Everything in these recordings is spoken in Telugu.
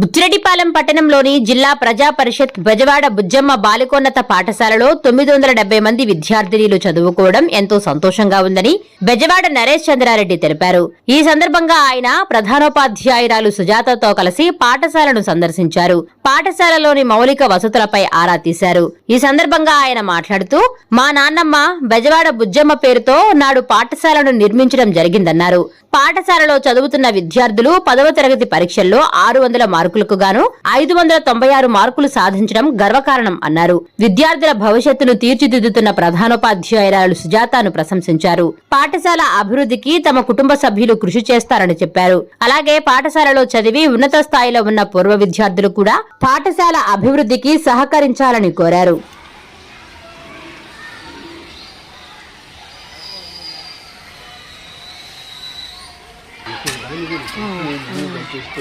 బుచ్చిరెడ్డిపాలెం పట్టణంలోని జిల్లా ప్రజా పరిషత్ బెజవాడ బుజ్జమ్మ బాలికోన్నత పాఠశాలలో తొమ్మిది వందల డెబ్బై మంది విద్యార్థినీలు చదువుకోవడం ఎంతో సంతోషంగా ఉందని బెజవాడ నరేష్ చంద్రారెడ్డి తెలిపారు. ఈ సందర్భంగా ఆయన ప్రధానోపాధ్యాయురాలు సుజాతతో కలిసి పాఠశాలను సందర్శించారు. పాఠశాలలోని మౌలిక వసతులపై ఆరా తీశారు. ఈ సందర్భంగా ఆయన మాట్లాడుతూ మా నాన్నమ్మ బెజవాడ బుజ్జమ్మ పేరుతో నాడు పాఠశాలను నిర్మించడం జరిగిందన్నారు. పాఠశాలలో చదువుతున్న విద్యార్థులు పదవ తరగతి పరీక్షల్లో ఆరు వందల మార్కులకు గాను ఐదు వందల తొంభై ఆరు మార్కులు సాధించడం గర్వకారణం అన్నారు. విద్యార్థుల భవిష్యత్తును తీర్చిదిద్దుతున్న ప్రధానోపాధ్యాయురాలు సుజాతను ప్రశంసించారు. పాఠశాల అభివృద్ధికి తమ కుటుంబ సభ్యులు కృషి చేస్తారని చెప్పారు. అలాగే పాఠశాలలో చదివి ఉన్నత స్థాయిలో ఉన్న పూర్వ విద్యార్థులు కూడా పాఠశాల అభివృద్ధికి సహకరించాలని కోరారు.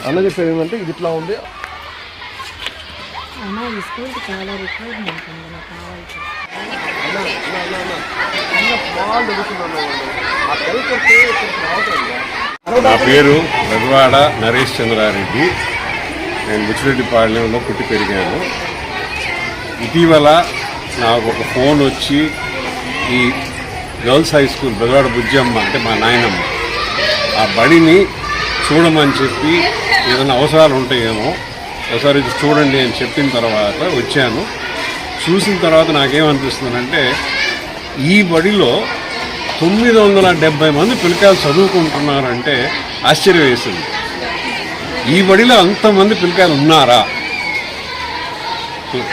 అన్న చెప్పేది ఏంటంటే ఇది ఇట్లా ఉంది. ఈ స్కూల్కి చాలా రిక్వైర్మెంట్ నాకు కావాల్సి. నా పేరు రఘువాడ నరేష్ చంద్రారెడ్డి. నేను బుచ్చిరెడ్డిపాళెంలో పుట్టి పెరిగాను. ఇటీవల నాకు ఒక ఫోన్ వచ్చి ఈ గర్ల్స్ హై స్కూల్ బెదవాడ బుజ్జమ్మ అంటే మా నాయనమ్మ. ఆ బడిని చూడమని చెప్పి ఏదైనా అవసరాలు ఉంటాయేమో ఒకసారి ఇది చూడండి అని చెప్పిన తర్వాత వచ్చాను. చూసిన తర్వాత నాకేమనిపిస్తుందంటే ఈ బడిలో తొమ్మిది వందల డెబ్బై మంది పిల్లకాయలు చదువుకుంటున్నారంటే ఆశ్చర్యం వేసింది ఈ బడిలో అంతమంది పిల్లకాయలు ఉన్నారా?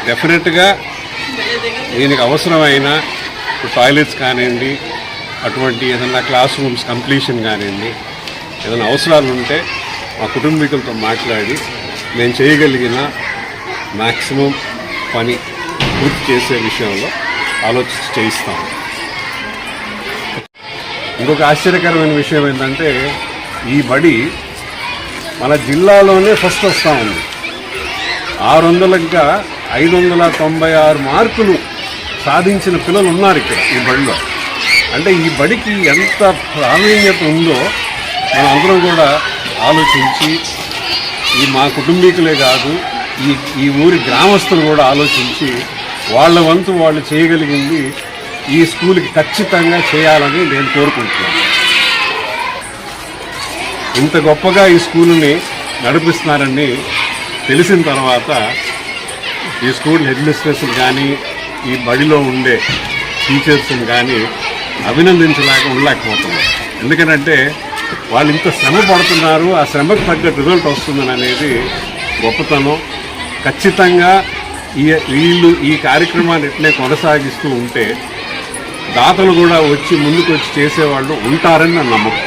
డెఫినెట్గా దీనికి అవసరమైన టాయిలెట్స్ కానివ్వండి అటువంటి ఏదైనా క్లాస్ రూమ్స్ కంప్లీషన్ కానివ్వండి ఏదైనా అవసరాలు ఉంటే మా కుటుంబీకులతో మాట్లాడి మేము చేయగలిగిన మ్యాక్సిమం పని పూర్తి చేసే విషయంలో ఆలోచించి చేయిస్తాము ఇంకొక ఆశ్చర్యకరమైన విషయం ఏంటంటే ఈ బడి మన జిల్లాలోనే ఫస్ట్ వస్తూ ఉంది. ఆరు వందలుగా ఐదు వందల తొంభై ఆరు మార్కులు సాధించిన పిల్లలు ఉన్నారు ఇక్కడ ఈ బడిలో. అంటే ఈ బడికి ఎంత ప్రావీణ్యత ఉందో మనందరం కూడా ఆలోచించి ఈ మా కుటుంబీకులే కాదు ఈ ఈ ఊరి గ్రామస్తులు కూడా ఆలోచించి వాళ్ళ వంతు వాళ్ళు చేయగలిగింది ఈ స్కూల్కి ఖచ్చితంగా చేయాలని నేను కోరుకుంటున్నాను. ఇంత గొప్పగా ఈ స్కూల్ని నడిపిస్తున్నారని తెలిసిన తర్వాత ఈ స్కూల్ అడ్మినిస్ట్రేషన్ కానీ ఈ బడిలో ఉండే టీచర్స్ని కానీ అభినందించలేక ఉండలేకపోతున్నాం. ఎందుకంటే వాళ్ళు ఇంత శ్రమ పడుతున్నారు ఆ శ్రమకు తగ్గ రిజల్ట్ వస్తుందని అనేది గొప్పతనం. ఖచ్చితంగా ఈ వీళ్ళు ఈ కార్యక్రమాన్ని ఇట్లే కొనసాగిస్తూ ఉంటే దాతలు కూడా వచ్చి ముందుకు వచ్చి చేసేవాళ్ళు ఉంటారని నా నమ్మకం.